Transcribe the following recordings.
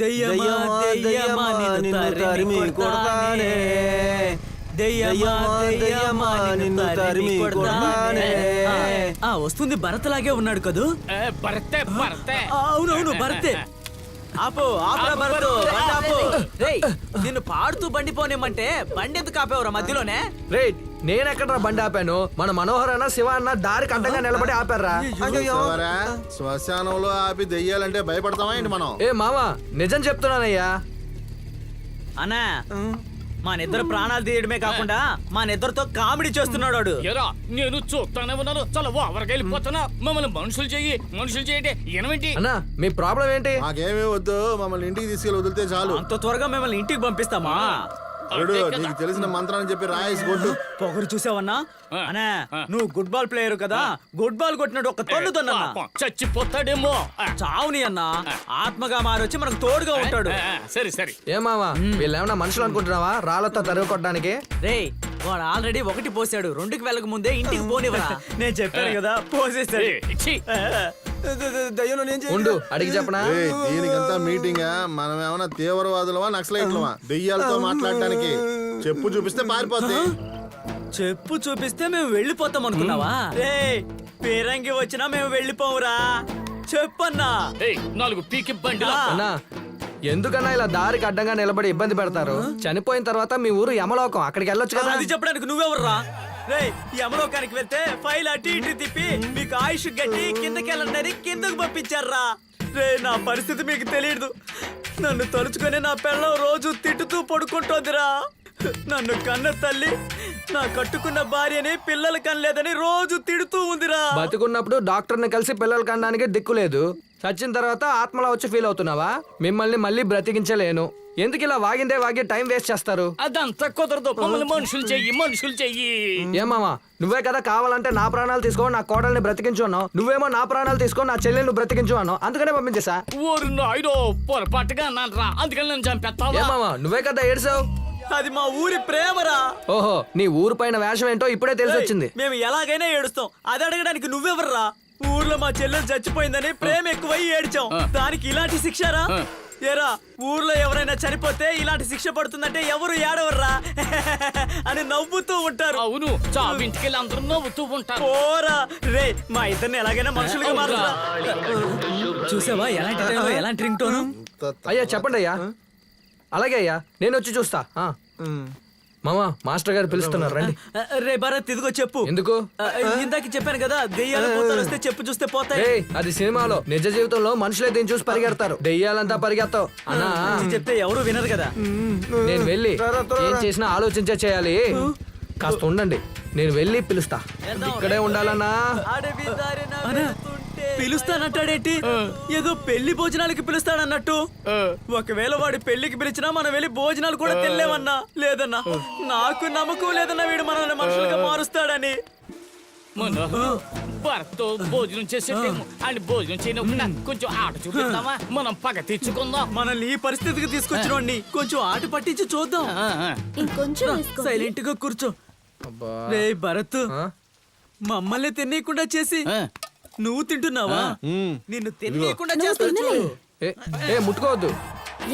దెయ్యమా దెయ్యమా నిన్ను తరిమి కొడతానే దెయ్యమా దెయ్యమా నిన్ను తరిమి కొడతానే ఆ వస్తుంది భరత్ లాగే ఉన్నాడు కదూ భర్తే భర్తే అవునవును భరతే ఆపు ఆపురా భరత్ బండి ఆపు. రేయ్ నిన్ను పాడుతూ బండి పోనేమంటే బండి ఎందుకు ఆపేవరా మధ్యలోనే? రే నేనెక్కడ్రా బండి ఆపాను? మన మనోహర్ అన్న శివ అన్న దారికి అడ్డంగా నిలబడి ఆపారా చూసావరా? శ్మశానంలో ఆపి దెయ్యాలంటే భయపడతామా ఏంటి మనం? ఏ మామ నిజం చెప్తున్నానయ్యా. అన్నా మా నిద్ర ప్రాణాలు తీయడమే కాకుండా మా నిద్రతో కామెడీ చేస్తున్నాడు వాడు. ఎరా నేను చూస్తానే ఉన్నాను. చాలా ఓవర్కి వెళ్ళిపోతున్నా మమ్మల్ని మనుషులు చెయ్యి మనుషులు చేయండి ఎనవేంటి అన్న మీ ప్రాబ్లం ఏంటి? మాకేమీ వద్దు మమ్మల్ని ఇంటికి తీసుకెళ్ళి వదిలితే చాలు. అంత త్వరగా మిమ్మల్ని ఇంటికి పంపిస్తామా? అల్లుడు నీకు తెలిసిన మంత్రాన్ని చెప్పి రాయేసి కొట్టు. పొగరు చూసావన్నా? అనే. నువ్వు గుడ్ బాల్ ప్లేయర్ కదా? గుడ్ బాల్ కొట్టినట్టు ఒక తన్నుతున్నా చచ్చిపోతాడేమో. చావుని అన్న ఆత్మగా మారొచ్చి మనకు తోడుగా ఉంటాడు. సరే సరే. ఏ మామ. వీళ్ళేమన్నా మనుషులు అనుకుంటున్నావా? రాళ్ళతో తరిగి కొట్టడానికి? రేయ్ వాడు ఆల్రెడీ ఒకటి పోసాడు. రెండుకి వెళ్ళక ముందే ఇంటికి పోనివరా నేను చెప్పాను కదా ఉండు అడిగి చెప్పనా? ఏయ్, దీనికంతా మీటింగ్ మనం ఏమైనా తీవ్రవాదులమా నక్సలైట్లమా? దెయ్యాలతో మాట్లాడటానికి. చెప్పు చూపిస్తే పారిపోద్ది. చెప్పు చూపిస్తే మేము వెళ్ళిపోతాం అనుకున్నావా? రే పేరంగి వచ్చినా మేము వెళ్ళిపోవురా. చెప్పన్నా. ఏయ్, నాలుగు పీకి బండి. అన్నా ఎందుకన్నా ఇలా దారికి అడ్డంగా నిలబడి ఇబ్బంది పెడతారు? చనిపోయిన తర్వాత మీ ఊరు యమలోకం. అక్కడికి వెళ్ళొచ్చు కదా? అది చెప్పడానికి నువ్వెవర్రా? రే యమలోకానికి వెళ్తే ఫైల్ అటు ఇటు తిప్పి మీకు ఆయుష్ గట్టి కిందకెళ్ళండి కిందకు పంపించారా రే నా పరిస్థితి మీకు తెలియదు. నన్ను తలుచుకొని నా పిల్లం రోజు తిట్టుతూ పడుకుంటోందిరా. నన్ను కన్న తల్లి నా కట్టుకున్న భార్యని పిల్లలు కనలేదని రోజు తిడుతూ ఉందిరా. బతికున్నప్పుడు డాక్టర్ని కలిసి పిల్లలు కనడానికి దిక్కు లేదు. చచ్చిన తర్వాత ఆత్మలా వచ్చి ఫీల్ అవుతున్నావా? మిమ్మల్ని మళ్ళీ బ్రతికించలేను. ఎందుకు ఇలా వాగిందే వాగి టైం వేస్ట్ చేస్తారు? అదంతా కుదరదు. మమ్మల్ని మనుషులు చెయ్యి మనుషులు చెయ్యి. ఏమామా నువ్వే కదా కావాలంటే నా ప్రాణాలు తీసుకో నా కోడల్ని బ్రతికించు అన్నావు. నువ్వేమో నా ప్రాణాలు తీసుకో నా చెల్లెల్ని బ్రతికించు అన్నావు. అందుకనే పంపించేసా. ఊరు నాయుడు పొరపాటుగా అందుకని నేను చంపేస్తావా? ఏమామా నువ్వే కదా ఏడ్సావు అది మా ఊరి ప్రేమరా. ఓహో నీ ఊరు పైన వేషం ఏంటో ఇప్పుడే తెలిసి వచ్చింది. మేము ఎలాగైనా ఏడుస్తాం. అది అడగడానికి నువ్వెవర్రా? ఊర్లో మా చెల్లెలు చచ్చిపోయిందని ప్రేమ ఎక్కువై ఏడ్చాం. దానికి ఇలాంటి శిక్షరా? ఏరా ఊర్లో ఎవరైనా చనిపోతే ఇలాంటి శిక్ష పడుతుందంటే ఎవరు ఏడవర్రా? అని నవ్వుతూ ఉంటారు. అవును చావింటికి వెళ్ళి అందరూ నవ్వుతూ ఉంటారు. పోరా. రే మా ఇద్దరిని ఎలాగైనా మనుషులుగా మారుతురా. చూసావా ఎలాంటి టైంలో ఎలాంటి రింగ్ టోను అయ్యా చెప్పండి అయ్యా. అలాగే అయ్యా నేను వచ్చి చూస్తా. ఆ. మామా మాస్టర్ గారు పిలుస్తున్నారు రండి. రే భరత్ ఇదిగో చెప్పు. ఎందుకు? ఇందాక చెప్పాను కదా దెయ్యాలు భూతాలు వస్తే చెప్పు చూస్తే పోతాయి. ఏయ్ అది సినిమాలో నిజ జీవితంలో మనుషులే దీన్ని చూసి పరిగెడతారు. దెయ్యాలంతా పరిగెత్తావు. అన్నా. చెప్తే ఎవరు వినరు కదా. నేను వెళ్ళి ఏం చేసినా ఆలోచించే చేయాలి. కాస్త ఉండండి. నేను వెళ్ళి పిలుస్తా. ఇక్కడే ఉండాలన్నా. పిలుస్తానంటాడేంటి? ఏదో పెళ్ళి భోజనాలకి పిలుస్తాడన్నట్టు. ఒకవేళ వాడి పెళ్ళికి పిలిచినా మనం వెళ్ళి భోజనాలు కూడా తినలేమన్నా? లేదన్నా. నాకు నమ్మకం లేదన్నా వీడు మనల్ని మనుషులుగా మారుస్తాడని. మన భర్తతో భోజనం చేసేటేమో. అని భోజనం చేయకుండా కొంచెం ఆట చూపిద్దామా? మనం పగ తెచ్చుకుందాం మనల్ని ఈ పరిస్థితికి తీసుకొచ్చిన వాడిని కొంచెం ఆట పట్టించి చూద్దాం. ఇంకొంచెం సైలెంట్గా కూర్చో. రే భరత్? మమ్మల్ని తినేయకుండా చేసి. నువ్వు తింటున్నావా? నిన్ను తినేయకుండా నువ్వు తినలే. ఏ ఏ ముట్టుకోవద్దు.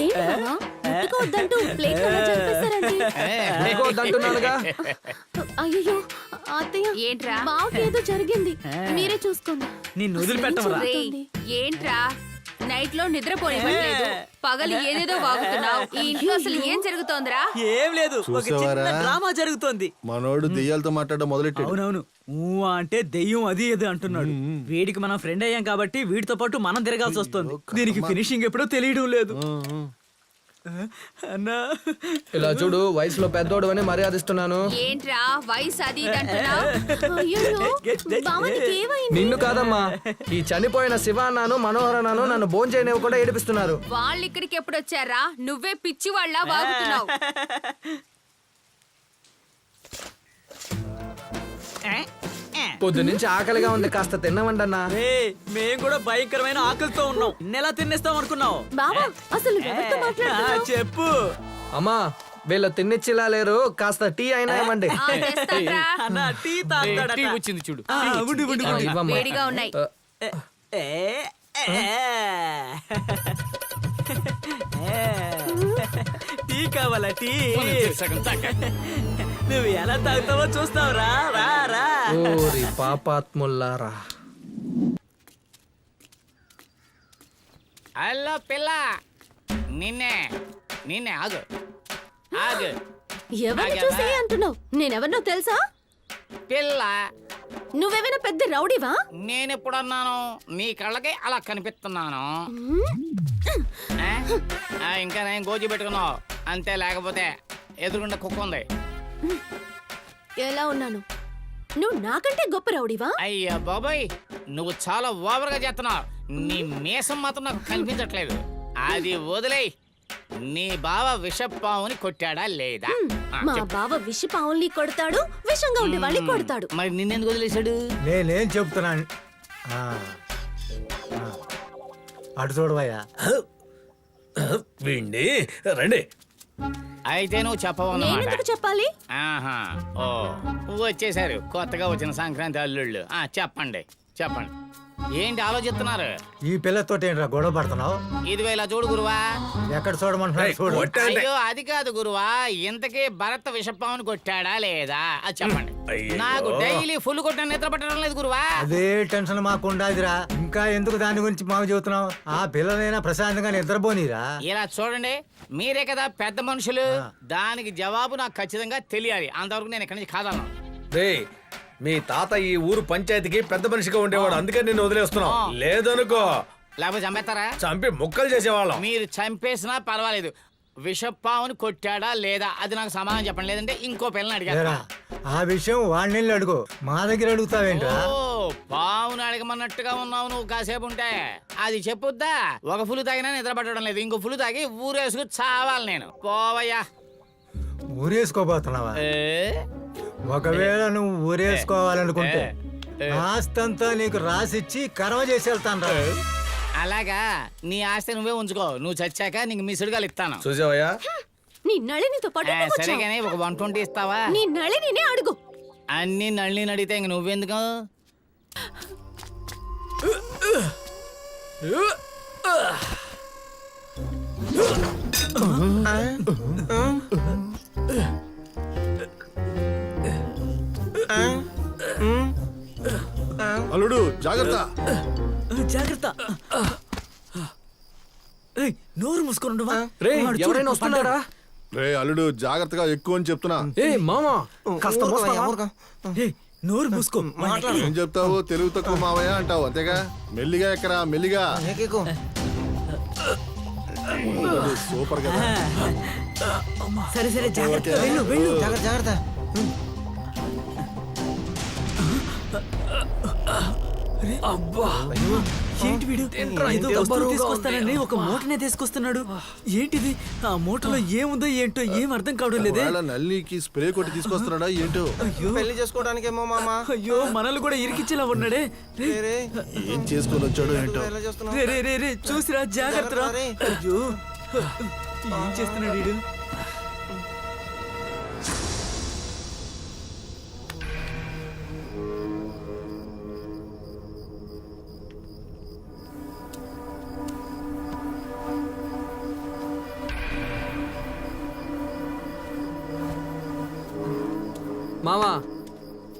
ఏంటి మామ? ముట్టుకోవద్దంటూ ప్లేట్ అలా చంపేస్తారండి. ముట్టుకోవద్దు అంటున్నానుగా అయ్యో అత్తయ్య ఏంట్రా? ఏదో జరిగింది. మీరే చూసుకోండి. నిన్ను ఏం రేయ్? ఏంట్రా? నైట్లో నిద్రపోనివ్వట్లేదు. పగలు ఏదేదో వాగుతున్నావు ఈ ఇంట్లో అసలు ఏం జరుగుతోందిరా? ఏం లేదు. ఒక చిన్న చూసావారా? డ్రామా జరుగుతోంది. మనోడు దెయ్యాలతో మాట్లాడడం మొదలెట్టాడు. అవునవును. ఊ అంటే దెయ్యం అది ఇది అంటున్నాడు. వీడికి మనం ఫ్రెండ్ అయ్యాం కాబట్టి వీడితో పాటు మనం తిరగాల్సి వస్తుంది. దీనికి ఫినిషింగ్ ఎప్పుడో తెలియడం లేదు. అన్నా. ఇలా చూడు వయసులో పెద్దోడు అని మర్యాదిస్తున్నాను. ఏంట్రా వయసు అది ఇది అంటున్నావు? అయ్యయ్యో, బావ నీకేమైంది నిన్ను కాదమ్మా ఈ చనిపోయిన శివ అన్నాను మనోహర్ అన్నాను నన్ను భోజనం చేయనివ్వకుండా ఏడిపిస్తున్నారు. వాళ్ళు ఇక్కడికి ఎప్పుడు వచ్చారా? నువ్వే పిచ్చి వాళ్ళ వాగుతున్నావు పొద్దు నుంచి ఆకలిగా ఉంది కాస్త తిన్నామండి అన్నా రే మేం కూడా భయంకరమైన ఆకలితో ఉన్నాం నెలా తినేస్తాం అనుకున్నావు బావా అసలు ఎవరితో ఆ, మాట్లాడుతున్నావు చెప్పు అమ్మా వీళ్ళు తిన్నిచ్చిలా లేరు కాస్త టీ అయినా ఇవ్వండి ఆ, తెస్తాన్రా. అన్న టీ ఏ, తాగుతాడట. టీ వచ్చింది చూడు ఆ, ఉండు, ఉండు, ఆ, ఉండు. ఇవ్వమ్మా. వేడిగా ఉన్నాయి ఆ, ఏ, ఏ, ఏ. టీ కావాలా టీ సగం. నువ్వు ఎలా తాగుతావో చూస్తావురా. రా రా. ఓరి పాపాత్ముల్లారా. హలో పిల్ల. నిన్నే నిన్నే ఆగు. ఆగు. ఎవరిని చూసి అంటున్నావు? నేనెవరినో తెలుసా? పిల్ల. నువ్వేమైనా పెద్ద రౌడీవా? నేనెప్పుడన్నాను? నీ కళ్ళకి అలా కనిపిస్తున్నాను. ఆ? ఆ, ఇంకా నేను గోజి పెట్టుకున్నావు. అంతే లేకపోతే ఎదురుగుండా కుక్క ఉంది. ఎలా ఉన్నాను? నువ్వు నాకంటే గొప్ప రౌడీవా? అయ్యా బాబాయ్ నువ్వు చాలా ఓవర్గా చేస్తున్నావు. నీ మీసం మాత్రం నాకు కనిపించట్లేదు. అది వదిలేయ్. నీ బావ విషపావుని కొట్టాడా లేదా? మా. బావ విష పావుల్ని కొడతాడు విషంగా ఉండే వాళ్ళని కొడతాడు. మరి నిన్నెందుకు వదిలేశాడు? నేనేం చెప్తున్నాను. అటు చూడవయ్యా వీణ్ణి రండి. అయితే నువ్వు చెప్పవన్నమాట. నేనెందుకు చెప్పాలి? ఆహా ఓ వచ్చేసారు. కొత్తగా వచ్చిన సంక్రాంతి అల్లుళ్ళు. ఆ చెప్పండి చెప్పండి. ఏంటి ఆలోచిస్తున్నారు? ఈ పిల్లతోటి ఏంట్రా గొడవ పడుతున్నావు? ఇదిగో ఇలా చూడు గురువా. ఎక్కడ చూడమంటున్నావు? చూడు. అయ్యో అది కాదు గురువా. ఇంతకీ భరత్ విషపావుని కొట్టాడా లేదా? అది చెప్పండి. నాకు డైలీ ఫుల్ కొట్టిన నిద్ర పట్టడం లేదు గురువా. అదే టెన్షన్ మాకు ఉండాదిరా. ఇంకా ఎందుకు దాని గురించి మాకు చెబుతున్నావు? ఆ పిల్లలైనా ప్రశాంతంగా నిద్రపోనీరా. ఇలా చూడండి. మీరే కదా పెద్ద మనుషులు. దానికి జవాబు నాకు ఖచ్చితంగా తెలియాలి. అంతవరకు నేను ఇక్కడి నుంచి కాదను రే మీ తాత ఈ ఊరు పంచాయతీకి పెద్ద మనిషిగా ఉండేవాడు. అందుకని నేను వదిలేస్తున్నావు ఆ. లేదనుకో. లేకపోతే చంపేస్తారా? చంపి ముక్కలు చేసేవాళ్ళం. మీరు చంపేసినా పర్వాలేదు. విషపావుని కొట్టాడా లేదా? అది నాకు సమాధానం చెప్పండి. లేదంటే ఇంకో పిల్లని అడిగారు ఆ విషయం వాడిని అడుగు. మా దగ్గర అడుగుతావేంట్రా? పావును అడగమన్నట్టుగా ఉన్నావు నువ్వు కాసేపు ఉంటే. అది చెప్పుద్దా? ఒక ఫుల్ తాగినా నిద్ర పట్టడం లేదు. ఇంకో ఫుల్ తాగి ఊరేసుకు చావాలి నేను. పోవయ్యా. ఊరేసుకోబోతున్నావా? ఏ? ఒకవేళ నువ్వు ఊరేసుకోవాలనుకుంటే. ఆస్తంతా నీకు రాసిచ్చి కర్మ చేసి వెళ్తాను రా. అలాగా? నీ ఆస్తి నువ్వే ఉంచుకో. నువ్వు చచ్చాక నీకు మిసుడుగా ఇస్తాను. చూసావయ్యా? నీ నళినితో పాటు ఆ, సరే. కానీ ఒక వన్ ట్వంటీ ఇస్తావా? నీ నళినినే అడుగు. అన్ని నళ్ళని అడిగితే ఇంక నువ్వెందుకు? అల్లుడు జాగ్రత్త జాగ్రత్త ఏయ్, నోరు మూసుకొని? రే ఎవరైనా వస్తున్నారా రే అల్లుడు జాగ్రత్తగా ఎక్కువ అని చెప్తున్నా ఏ మామా కాస్త? ఏయ్, నోరు మూసుకో ఏం చెప్తావు తెలుగు తక్కువ మావయ్య అంటావు అంతేగా మెల్లిగా ఎక్కరా మెల్లిగా సూపర్ కదా సరే సరే జాగ్రత్త వెళ్ళు వెళ్ళు జాగ్రత్త అబ్బా! ఏంటి వీడు? తీసుకొస్తానని ఒక మూటనే తీసుకొస్తున్నాడు. ఏంటిది? ఆ మూటలో ఏముందో ఏంటో ఏం అర్థం కావడం లేదే? నల్లికి స్ప్రే కొట్టి తీసుకొస్తున్నాడా ఏంటో? అయ్యో! పెళ్ళి చేసుకోవడానికేమో మామ? అయ్యో! మనల్ని కూడా ఇరికిచ్చేలా ఉన్నాడే. ఏం చేసుకొని వచ్చాడో ఏంటో? రే రే రే రే చూసిరా జాగ్రత్త. అయ్యో! ఏం చేస్తున్నాడు వీడు?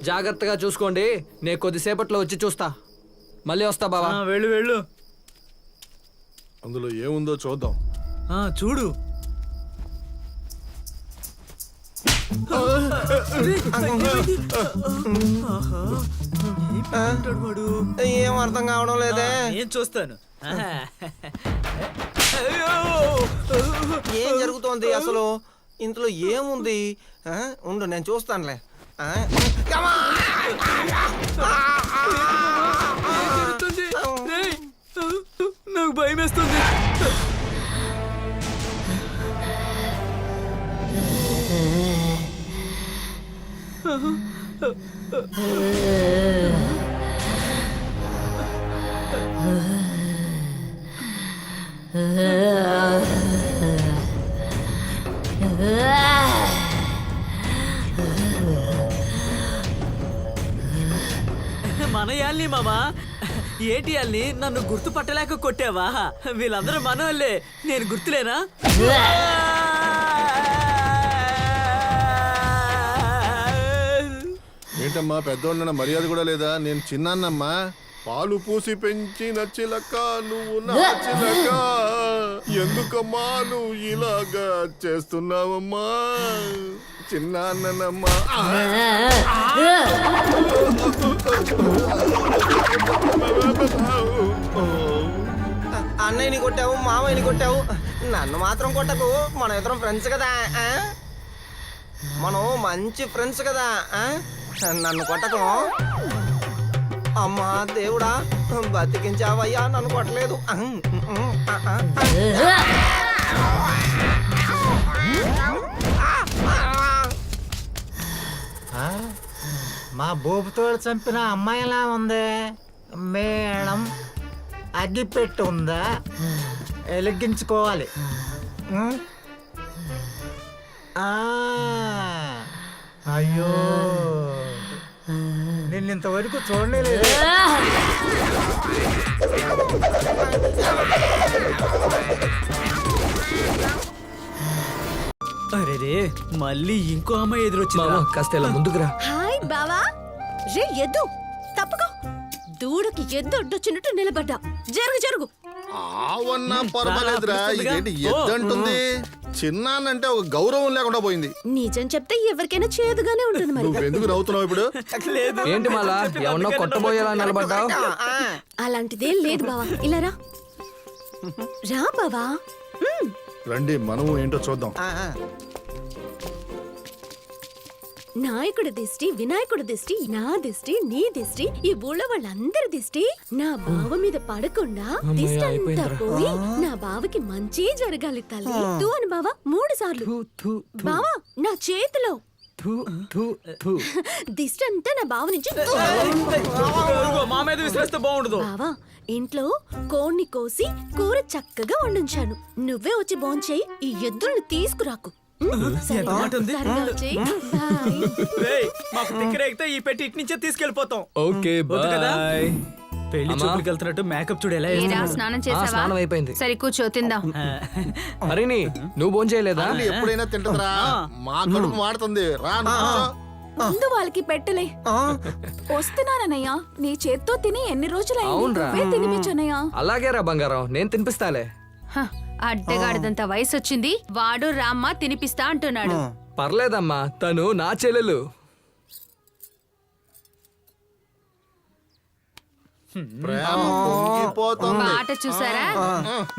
జాగ్రత్తగా చూసుకోండి. నేను కొద్దిసేపట్లో వచ్చి చూస్తా. మళ్ళీ వస్తా బావా. ఆ, వెళ్ళు వెళ్ళు. అందులో ఏముందో చూద్దాం. ఆ చూడు. ఏం ఏం అర్థం కావడం లేదే? నేను చూస్తాను! ఏం జరుగుతోంది అసలు? ఇందులో ఏముంది? ఉండు నేను చూస్తానులే. ఆ, నాకు భయం వేస్తుంది మనయాల్ని మామా. ఏటి వాళ్ళని నన్ను గుర్తుపట్టలేక కొట్టావా? వీళ్ళందరూ మనవాళ్ళే నేను గుర్తులేనా? ఏంటమ్మా పెద్దోళ్ళ మర్యాద కూడా లేదా? నేను చిన్నాన్నమ్మా. పాలు పూసి పెంచి చిలక నువ్వు నా ఎందుకమ్మా నువ్వు ఇలాగా చేస్తున్నావమ్మా? చిన్నాన్నమ్మా అన్నయ్యని కొట్టావు మామయ్యని కొట్టావు. నన్ను మాత్రం కొట్టకు. మన ఇద్దరం ఫ్రెండ్స్ కదా? మనం మంచి ఫ్రెండ్స్ కదా? నన్ను కొట్టకు. అమ్మా దేవుడా బతికించావయ్యా నన్ను కొట్టలేదు ఆ, ఆ, ఆ. ఆ? మా బోపుతో చంపిన అమ్మాయిలా ఉంది. మేడం అగ్గిపెట్టి ఉందా? వెలిగించుకోవాలి అయ్యో. నిన్న ఇంతవరకు చూడలేదు అరే రే మళ్ళీ ఇంకో అమ్మాయి మామ ఎదురొచ్చిందా కాస్త ఇలా ముందుకు రా హాయ్ బావా. రే ఎద్దు. తప్పుకో. దూడకి ఎద్దు అడ్డొచ్చినట్టు నిలబడ్డా. జరుగు జరుగు. ఆవన్నా పర్వాలేదురా? ఇదేంటి ఎద్దంటుంది చిన్నానంటే ఒక గౌరవం లేకుండా పోయింది. నిజం చెప్తే ఎవరికైనా చేదుగానే ఉంటుంది మరి. నువ్వెందుకు నవ్వుతున్నావు ఇప్పుడు? లేదు. ఏంటి మాలా? ఎవరినో కొట్టబోయేలా నిలబడ్డావు? ఆ, అలాంటిదేం లేదు బావా. ఇలా రా. రా బావా. రండి మనము ఏంటో చూద్దాం. నాయకుడి దిష్టి వినాయకుడి దిష్టి నా దిష్టి నీ దిష్టి ఈ ఊళ్ళో వాళ్ళందరి దిష్టి నా బావ మీద పడకుండా దిష్టి అంతా అయిపోయిందిరా. పోయి నా బావకి మంచి జరగాలి తల్లి. తూ అని బావా మూడు సార్లు. బావా నా చేతిలో దిష్టి అంతా నా బావ నుంచి మా మీద విసిరేస్తే బాగుండదు. బావా ఇంట్లో కోణ్ణి కోసి కూర చక్కగా వండించాను. నువ్వే వచ్చి భోంచేయి ఈ ఎద్దుల్ని తీసుకురాకు. మాకు తిక్కరేగితే ఈ పెట్టి ఇటు నుంచే తీసుకెళ్ళిపోతాం ఓకే? బాయ్. పెళ్ళి అమ్మా. చూపులకు వెళ్తున్నట్టు మేకప్ చూడు ఎలా ఏరా వేస్తున్నాడు. స్నానం చేసావా? స్నానం అయిపోయింది. సరే కూర్చో తిందాం. మరిని నువ్వు భోజనం చేయలేదా? మళ్ళీ ఎప్పుడైనా తింటదిరా. మా కడుపు మాడుతుంది రా నువ్వు కూర్చో. ముందు వాళ్ళకి పెట్టలే. ఆ. వస్తున్నానన్నయ్య నీ చేత్తో తిని ఎన్ని రోజులైంది? అవునురా. నువ్వే తినిపించనయ్యా అలాగే రా బంగారం నేను తినిపిస్తాలే. హ, అడ్డగాడిదంత వయసు వచ్చింది వాడు రామ్మ తినిపిస్తా అంటున్నాడు. పర్లేదమ్మా తను నా చెల్లెలు. ప్రేమ పొంగిపోతుంది. బాట చూసారా?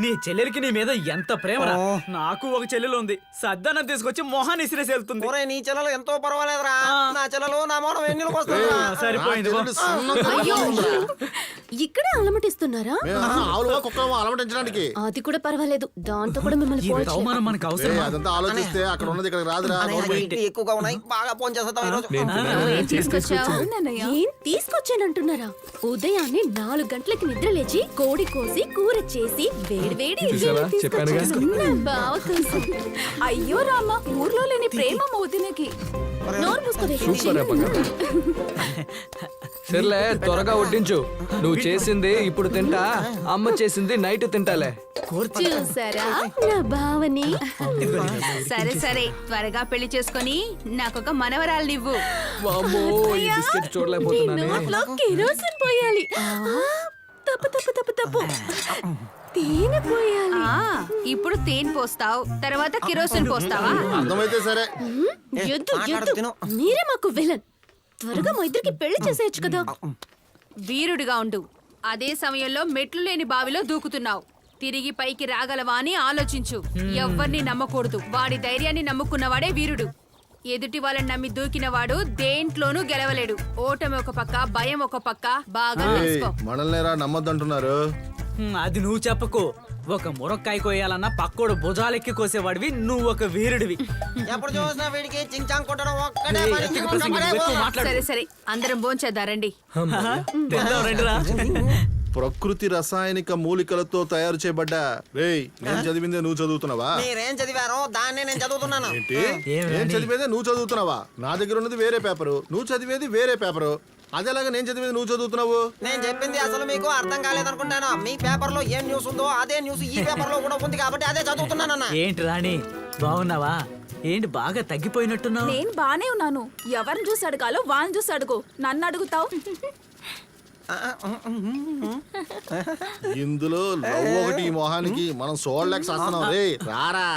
నీ చెల్లెలికి నీ మీద ఎంత ప్రేమరా? నాకు ఒక చెల్లెలు ఉంది. సద్దనం తీసుకొచ్చి మొహాన్ని ఇసిరేసి వెళ్తుంది నీ చెల్లెలు ఎంతో పర్వాలేదురా. నా చెల్లెలు నా మోడం ఎన్నిలకు వస్తుంది సరిపోయింది. ఇక్కడే అలమటిస్తున్నారా? ఆవులుగా కుక్కలు అలమటించడానికి. అది కూడా పర్వాలేదు. దాంతో కూడా మిమ్మల్ని. అవమానం మనకు అవసరం అదంతా ఆలోచిస్తే అక్కడ ఉన్నది ఇక్కడ రాదురా. ఎక్కువగా ఉన్నాయి. బాగా ఫోన్ చేస్తాం తీసుకొచ్చానంటున్నారా? ఉదయాన్నే నాలుగు గంటలకి నిద్ర లేచి కోడి కోసి కూర చేసి వేడి వేడి చూసావా? చెప్పానుగా. బావ కోసం అయ్యో రామ ఊర్లో లేని ప్రేమ మోదినకి. నోరు మూసుకోవే సూపర్ సర్లే త్వరగా వడ్డించు. నువ్వు చేసింది ఇప్పుడు తింటా అమ్మ చేసింది నైట్ తింటాలే. చూసారా నా బావని సరే సరే త్వరగా పెళ్ళి చేసుకొని నాకొక మనవరాలు ఇవ్వు. వామ్మో ఈ బిస్కెట్ నీ చూడలేకపోతున్నానే నోట్లో కెరోసిన్ పోయాలి. తప్పు తప్పు తప్పు తప్పు. తేనె పోయాలి. ఆ ఇప్పుడు తేనె పోస్తావు. తర్వాత కిరోసిన్ పోస్తావా? అర్థమైతే సరే. ఎద్దు ఎద్దు. మీరే మాకు విలన్. త్వరగా మా ఇద్దరికి పెళ్ళి చేసేయచ్చు కదా. వీరుడిగా ఉండు. అదే సమయంలో మెట్లు లేని బావిలో దూకుతున్నావు. తిరిగి పైకి రాగలవా అని ఆలోచించు. ఎవ్వరిని నమ్మకూడదు. వాడి ధైర్యాన్ని నమ్ముకున్నవాడే వీరుడు. ఎదుటి వాళ్ళని నమ్మి దూకినవాడు దేంట్లోనూ గెలవలేడు. ఓటమి ఒక పక్క భయం ఒక పక్క. బాగా మనల్నేరా నమ్మద్దంటున్నారు. అది నువ్వు చెప్పకు. ఒక మురక్కాయ కోయాలన్నా పక్కోడు భుజాలెక్కి కోసేవాడివి నువ్వు ఒక వీరుడివి ఎప్పుడు చూసినా వీడికి చించాంగ్ కొట్టడం ఒక్కడే ఏయ్, పని. ఎత్తుకు ప్రసంగి, ఒక్కడే ఎక్కువ పని. మాట్లాడు. సరే సరే అందరం భోంచేద్దారండి తిందాం రండిరా. ప్రకృతి రసాయనిక మూలికలతో తయారు చేయబడ్డ రేయ్ నేను చదివిందే నువ్వు చదువుతున్నావా మీరేం చదివారో దాన్నే నేను చదువుతున్నాను ఏంటి ఏం నేను రాని? చదివేదే నువ్వు చదువుతున్నావా నా దగ్గర ఉన్నది వేరే పేపరు నువ్వు చదివేది వేరే పేపరు అదేలాగా నేను చదివేది నువ్వు చదువుతున్నావు? నేను చెప్పింది అసలు మీకు అర్థం కాలేదనుకుంటాను. మీ పేపర్లో ఏం న్యూస్ ఉందో అదే న్యూస్ ఈ పేపర్లో కూడా ఉంది కాబట్టి అదే చదువుతున్నానన్న ఏంటి రాణి బాగున్నావా? ఏంటి బాగా తగ్గిపోయినట్టున్నావు? నేను బానే ఉన్నాను. ఎవరిని చూసి అడగాలో వాళ్ళని చూసి అడుగు. నన్ను అడుగుతావు? ఇందులో లవ్ ఒకటి ఈ మొహానికి మనం చూడలేక చేస్తున్నాం రే రారా.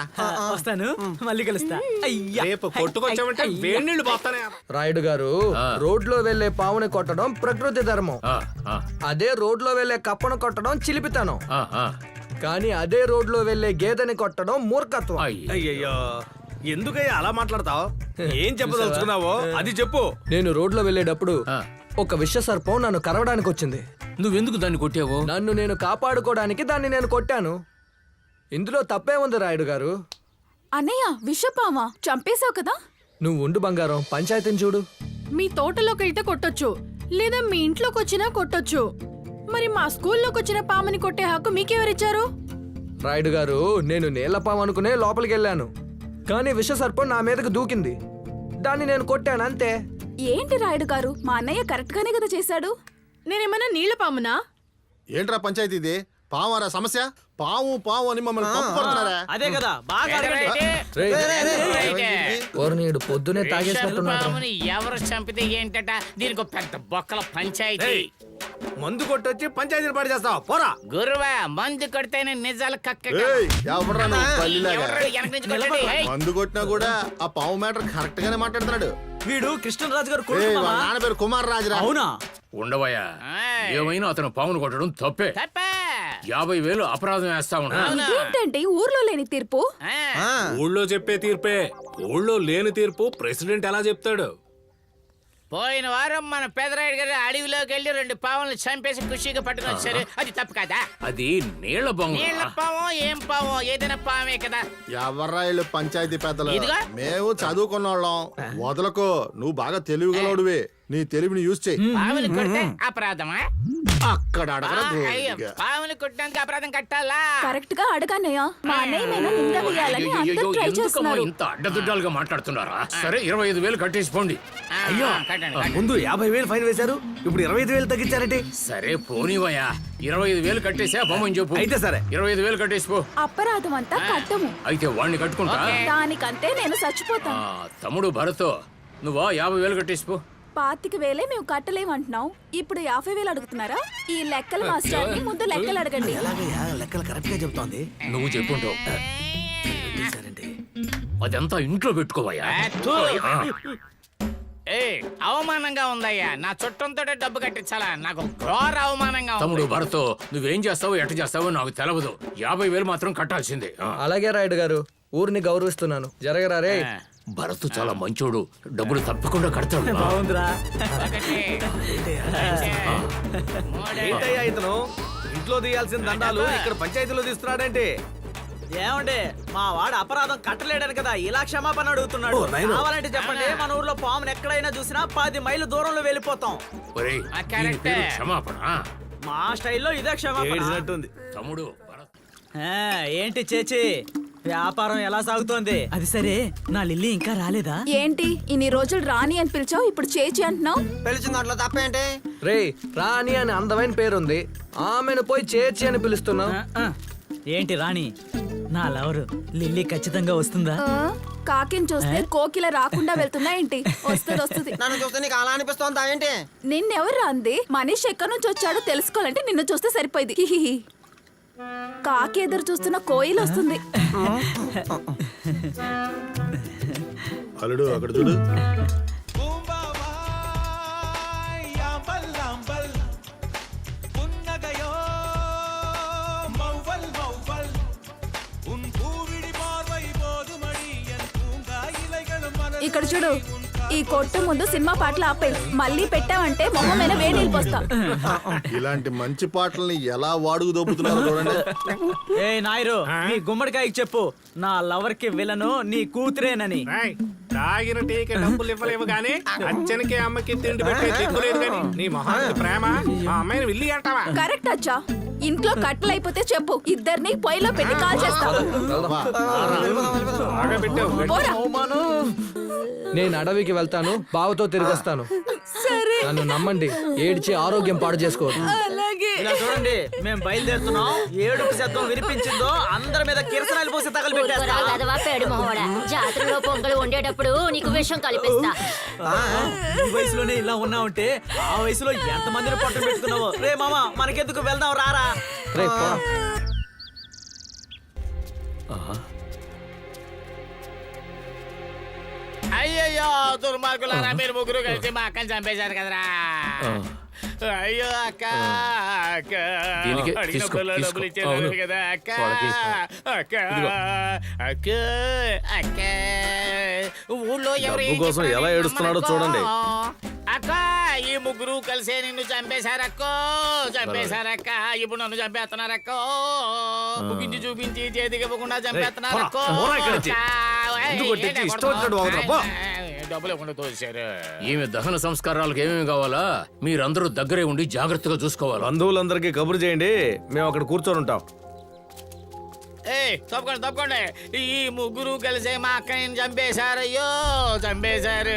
వస్తాను. మళ్ళీ కలుస్తా. అయ్యా. రేపు కొట్టుకొచ్చామంటే వేడి నీళ్ళు పోతానే రాయుడు గారు రోడ్లో వెళ్ళే పావుని కొట్టడం ప్రకృతి ధర్మం. అదే రోడ్లో వెళ్ళే కప్పను కొట్టడం చిలిపితనం. కానీ అదే రోడ్లో వెళ్ళే గేదెని కొట్టడం మూర్ఖత్వం. అయ్యయ్యో. ఎందుకయ్యా అలా మాట్లాడతావు? ఏం చెప్పదలుచుకున్నావో? అది చెప్పు. నేను రోడ్లో వెళ్ళేటప్పుడు ఒక విష సర్పం నన్ను కరవడానికి వచ్చింది. నువ్వెందుకు దాన్ని కొట్టావు? నన్ను నేను కాపాడుకోవడానికి దాన్ని నేను కొట్టాను. ఇందులో తప్పే ఉంది రాయుడు గారు. అన్నయ్య విషపామా? చంపేశావు కదా? నువ్వు ఉండు బంగారం పంచాయతీని చూడు. మీ తోటలోకి వెళ్తే కొట్టొచ్చు. లేదా మీ ఇంట్లోకి వచ్చినా కొట్టొచ్చు. మరి మా స్కూల్లోకి వచ్చిన పామని కొట్టే హక్కు మీకెవరిచ్చారు? రాయుడు గారు నేను నీళ్ళపాము అనుకునే లోపలికి వెళ్ళాను కానీ విష సర్పం నా మీదకి దూకింది. దాన్ని నేను కొట్టాను అంతే. ఏంటి రాయుడు గారు? మా అన్నయ్య కరెక్ట్ గానే కదా చేశాడు. నేనేమన్నా నీళ్ళ పామునా? ఏంట్రా పంచాయతీ ఇది? పావారా సమస్య? పాము పాము అని మమ్మల్ని తప్పు పడుతున్నారా అదే కదా బాగా అడగండి. ఓర్నీడు పొద్దునే తాగేసినట్టున్నాడు పాముని ఎవరు చంపితే ఏంటట? దీనికి ఒక పెద్ద బొక్కల పంచాయతీ. మందు కొట్టొచ్చి పంచాయతీని పాడు చేస్తావు? పోరా. గురువా మందు కొడితేనే నిజాలు కక్క ఏయ్, ఎవడ్రా నువ్వు. మందు కొట్టినా కూడా ఆ పాము మ్యాటర్ కరెక్ట్ గానే మాట్లాడుతున్నాడు. వీడు కృష్ణరాజు గారు ఏయ్, కొడుకు వాళ్ళ మామ. నాన్న పేరు కుమార్ రాజురా. అవునా? ఉండవయ్యా. ఏమైనా అతను పావును కొట్టడం తప్పే. తప్పే. యాభై వేలు అపరాధం వేస్తా ఉన్నా. ఊర్లో లేని తీర్పు? ఆ. ఊళ్ళో చెప్పే తీర్పే. ఊళ్ళో లేని తీర్పు ప్రెసిడెంట్ ఎలా చెప్తాడు? పోయిన వారం మన పెదరాయుడు గారు అడవిలోకి వెళ్ళి రెండు పావులను చంపేసి ఖుషిగా పట్టుకొని వచ్చారు అది తప్పు కదా? అది నీళ్ళ బొంగ. నీళ్ళ పావం ఏం పావం? ఏదైనా పావే కదా. ఎవర్రా వీళ్ళు పంచాయతీ పెద్దలు? ఇదిగో. మేము చదువుకున్నోళ్ళం. వదలకు. నువ్వు బాగా తెలివిగలవుడివి. నీ తెలివిని యూజ్ చేయి. పావులు కొడితే అపరాధమా? అక్కడ అడగరా అయ్యో, గోపిక. పావులు కొట్టడానికి అపరాధం కట్టాలా? కరెక్ట్గా అడగన్నయ్య మా అన్నయ్య మీద నింద వేయాలని అందరూ ట్రై ఎందుకమ్మా చేస్తున్నారు. ఇంత అడ్డదిడ్డాలుగా మాట్లాడుతున్నారా? సరే ఇరవై ఐదు వేలు కట్టేసిపోండి. ఆ, ఆ, కట్టండి కట్టండి. ముందు యాభై వేలు ఫైన్ వేశారు ఇప్పుడు ఇరవై ఐదు వేలు తగ్గించారంటే? సరే పోనీవయ్యా. ఇరవై ఐదు వేలు కట్టేసా బొమ్మని చెప్పు. అయితే సరే. ఇరవై ఐదు వేలు కట్టేసిపో. అపరాధం అంతా కట్టము. అయితే వాడిని కట్టుకుంటా? ఓకే. దానికంటే నేను ఆ, చచ్చిపోతాను తమ్ముడు భరత్ నువ్వా యాభై వేలు కట్టేసిపో. పాతిక వేలే మేము కట్టలేమంటున్నాం. ఇప్పుడు యాభై వేలు అడుగుతున్నారా? ఈ లెక్కల మాస్టర్ని ముందు లెక్కలు అడగండి. లెక్కలు కరెక్ట్గా చెప్తోంది నువ్వు చెప్పుంటావు అదంతా ఇంట్లో పెట్టుకోవయ్యా. థూ. ఏయ్, అవమానంగా ఉందయ్యా. నా చుట్టంతో డబ్బు కట్టించాలా? నాకు ఘోర అవమానంగా ఉంది. తమ్ముడు భరత్ నువ్వేం చేస్తావో ఎట్ట చేస్తావో నాకు తెలవదు. యాభై వేలు మాత్రం కట్టాల్సిందే. ఆ. అలాగే రాయుడు గారు ఊరిని గౌరవిస్తున్నాను. జరగరా రే ఆ, భరత్ చాలా మంచోడు. డబ్బులు తప్పకుండా కడతాడు. బాగుందిరా. ఏంటయ్యా ఇతను? ఇంట్లో తీయాల్సిన దండాలు ఇక్కడ పంచాయతీలో తీస్తున్నాడంటే. ఏమండి మా వాడు అపరాధం కట్టలేడని కదా ఇలా క్షమాపణ అడుగుతున్నాడు. కావాలంటే చెప్పండి మన ఊర్లో పామును ఎక్కడైనా చూసినా పది మైళ్ళు దూరంలో వెళ్ళిపోతాం. క్షమాపణ. మా స్టైల్లో ఇదే క్షమాపణ. తమ్ముడు ఏంటి చేచి? వ్యాపారం ఎలా సాగుతోంది? అది సరే నా లిల్లీ ఇంకా రాలేదా? ఏంటి ఇన్ని రోజులు రాని అని పిలిచావు ఇప్పుడు చేచి అంటున్నావు? పిలిచిన దాంట్లో తప్పేంటి రే రాణి అని అందమైన పేరుంది. ఆమెను పోయి చేర్చి అని పిలుస్తున్నావు. ఆ. ఏంటి రాణి? నా లవరు లిల్లీ ఖచ్చితంగా వస్తుందా? ఆ, కాకిని చూస్తే కోకిల రాకుండా వెళ్తుందా ఏంటి? వస్తుంది వస్తుంది. నన్ను చూస్తే నీకు అలా అనిపిస్తోందా ఏంటి? నిన్నెవరు అంది మనిషి ఎక్కడి నుంచి వచ్చాడో తెలుసుకోవాలంటే నిన్ను చూస్తే సరిపోయింది. కాకి ఎదురు చూస్తున్న కోయిలు వస్తుంది. అల్లుడు అక్కడ చూడు. ఇక్కడ చూడు. ఈ కొట్టు ముందు సినిమా పాటలు ఆపేయి మళ్ళీ పెట్టావంటే మొహం మీద వేడి పోస్తా. ఇలాంటి మంచి పాటల్ని ఎలా వాడుకు దొబ్బుతున్నారు చూడండి. ఏ నాయరు నీ గుమ్మడికాయకి చెప్పు. నా లవర్కి విలను నీ కూతురేనని. తాగిన టీకి డబ్బులు ఇవ్వలేవు గానీ అచ్చనికి అమ్మకి తిండి పెట్టే దిక్కులేదు గానీ నీ మొహానికి ప్రేమ ఆ అమ్మాయిని విల్లి అంటావా? కరెక్ట్ అచ్చా. ఇంట్లో కట్టలు అయిపోతే చెప్పు. ఇద్దరిని పొయ్యిలో పెట్టి కాల్ చేస్తా. బాగా పెట్టావు పోరా. నేను అడవికి వెళ్తాను బావతో తిరిగి వస్తాను నన్ను నమ్మండి ఏడ్చి ఆరోగ్యం పాడు చేసుకోవద్దు. అలాగే దానికి ఇలా చూడండి మేము బయలుదేరుతున్నాం. ఏడుపు శబ్దం వినిపించిందో అందరి మీద కిరసనాలు పోసి తగలు ఊరుకోరా గదవా పేడు మొహోడా జాతరలో పొంగలు వండేటప్పుడు నీకు విషయం కల్పిస్తా. ఈ వయసులోనే ఇలా ఉన్నావంటే ఆ వయసులో ఎంత మందిని పట్టం పెట్టుకున్నావో? రే మామ మనకెందుకు వెళ్దాం రారా. రే పో. అయ్యయ్యో దుర్మార్గులారా మీరు ముగ్గురు కలిసి మా అక్కని చంపేశారు కదరా. అయ్యో అక్క అక్క దీనికి అడిగిన తీసుకో, పిల్ల తీసుకో. డబ్బులు అవును. కదా అక్క వాళ్ళకి. అక్క అక్క అక్క ఊళ్ళో ఎవరు డబ్బు కోసం చెప్పినా ఎలా నేను ఏడుస్తున్నాడో నమ్మనక్కో. చూడండి. అక్క ఈ ముగ్గురు కలిసే నిన్ను చంపేశారక్కో చంపేశారక్క ఇప్పుడు నన్ను చంపేస్తున్నారక్కో ముగించి చూపించి చేతికి ఇవ్వకుండా చంపేస్తున్నారక్కో పోరా, పోరా ఇక్కడి నుంచి. అక్క, ఏయ్, ముందు కొట్టించి ఏంటి ఇష్టం వచ్చినట్టు వాగుతున్నా, పో. డబ్బులు ఇవ్వకుండా తోసారు ఈమె దహన సంస్కారాలకు ఏమేమి కావాలా? మీరందరూ దగ్గరే ఉండి జాగ్రత్తగా చూసుకోవాలి. బంధువులందరికీ కబురు చేయండి మేము అక్కడ కూర్చొని ఉంటాం. ఏ తప్పకుండా తప్పకుండా. ఈ ముగ్గురు కలిసే మా అక్కని చంపేశారయ్యో చంపేశారు.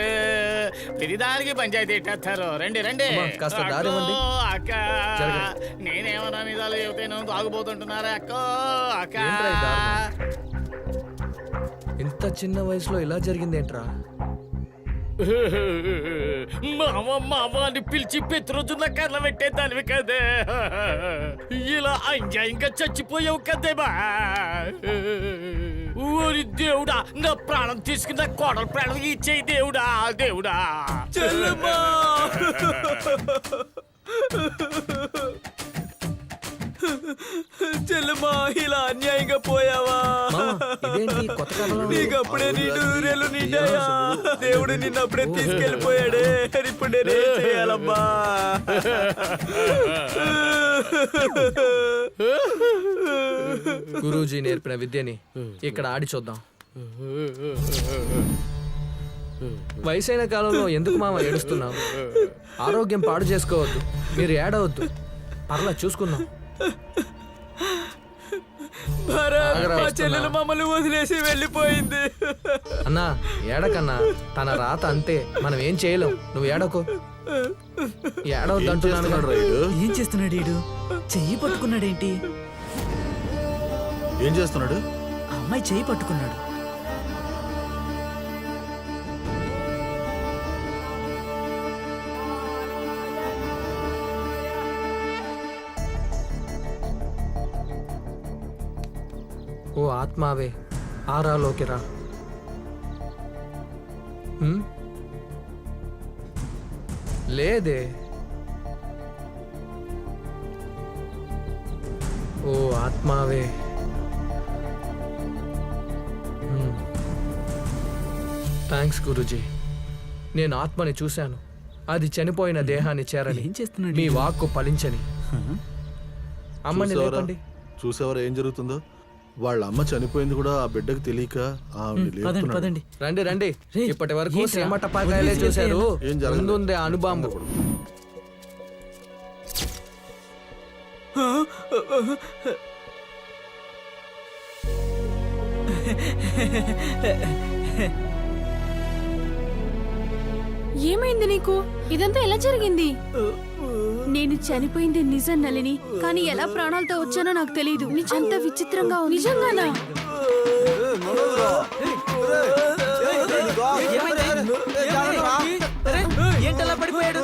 ప్రతిదానికి పంచాయతీ ఎట్టేస్తారు రండి రండి. అమ్మా, కాస్త దారి ఇవ్వండి. అక్కో. నేనేమన్నా నిజాలు చెబితే నువ్వు తాగుపోతుంటున్నారా అక్కో అక్క? ఏంట్రా ఈ దారుణం? ఇంత చిన్న వయసులో ఇలా జరిగిందేంట్రా? మామ మామ అని పిలిచి ప్రతిరోజు కళ్ళ పెట్టేదానివి కదే. ఇలా అన్యాయంగా చచ్చిపోయావు కదేమా ఓరి దేవుడా నా ప్రాణం తీసుకున్న కోడల ప్రాణం ఇచ్చేయి దేవుడా దేవుడా. చెల్లెమ్మా. చెల్లెమ్మా ఇలా అన్యాయంగా పోయావా? నీకు అప్పుడే నీడు రేలు నిండాయా? దేవుడు నిన్ను అప్పుడే తీసుకెళ్ళిపోయాడే ఇప్పుడు నేనేం చేయాలమ్మా గురూజీ నేర్పిన విద్యని ఇక్కడ ఆడి చూద్దాం. వయసైన కాలంలో ఎందుకు మామ ఏడుస్తున్నావు? ఆరోగ్యం పాడు చేసుకోవద్దు. మీరు ఏడవద్దు. పర్లా చూసుకుందాం. భారత్ మా. చెల్లెలు మమ్మల్ని వదిలేసి వెళ్ళిపోయింది. అన్నా ఏడకన్నా. తన రాత అంతే. మనం ఏం చేయలేం. నువ్వు ఏడకు. ఏడవద్దు అంటున్నాను. ఏం చేస్తున్నాడు ఈడు? చెయ్యి పట్టుకున్నాడేంటి? ఏం చేస్తున్నాడు? అమ్మాయి చెయ్యి పట్టుకున్నాడు. ఆత్మావే. ఆరాలోకి రా. హ్మ్? లేదే. ఓ ఆత్మావే. థ్యాంక్స్ గురుజీ. నేను ఆత్మని చూశాను. అది చనిపోయిన దేహాన్ని చేరని. ఏం చేస్తున్నాడు మీ? వాక్కు ఫలించని. అమ్మని? లేపండి. చూసావరా ఏం జరుగుతుందో? వాళ్ళ అమ్మ చనిపోయింది కూడా ఆ బిడ్డకు తెలియక ఆవిడ పదండి లేపుతున్నాడు. పదండి రండి రండి రేయ్, ఇప్పటి వరకు ఏంట్రా? టపాకాయలే వదిలేసి చూశారు ఏం. ముందుందే ఏమైంది నీకు ఇదంతా ఎలా జరిగింది నేను చనిపోయింది నిజం నలిని కానీ ఎలా ప్రాణాలతో వచ్చానో నాకు తెలియదు అంత విచిత్రంగా నిజంగానా ఏంటలా పడిపోయాడు.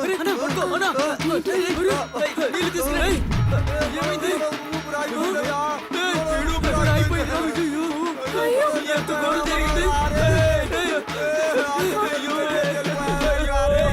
అయ్యో. ఎంత ఘోరం.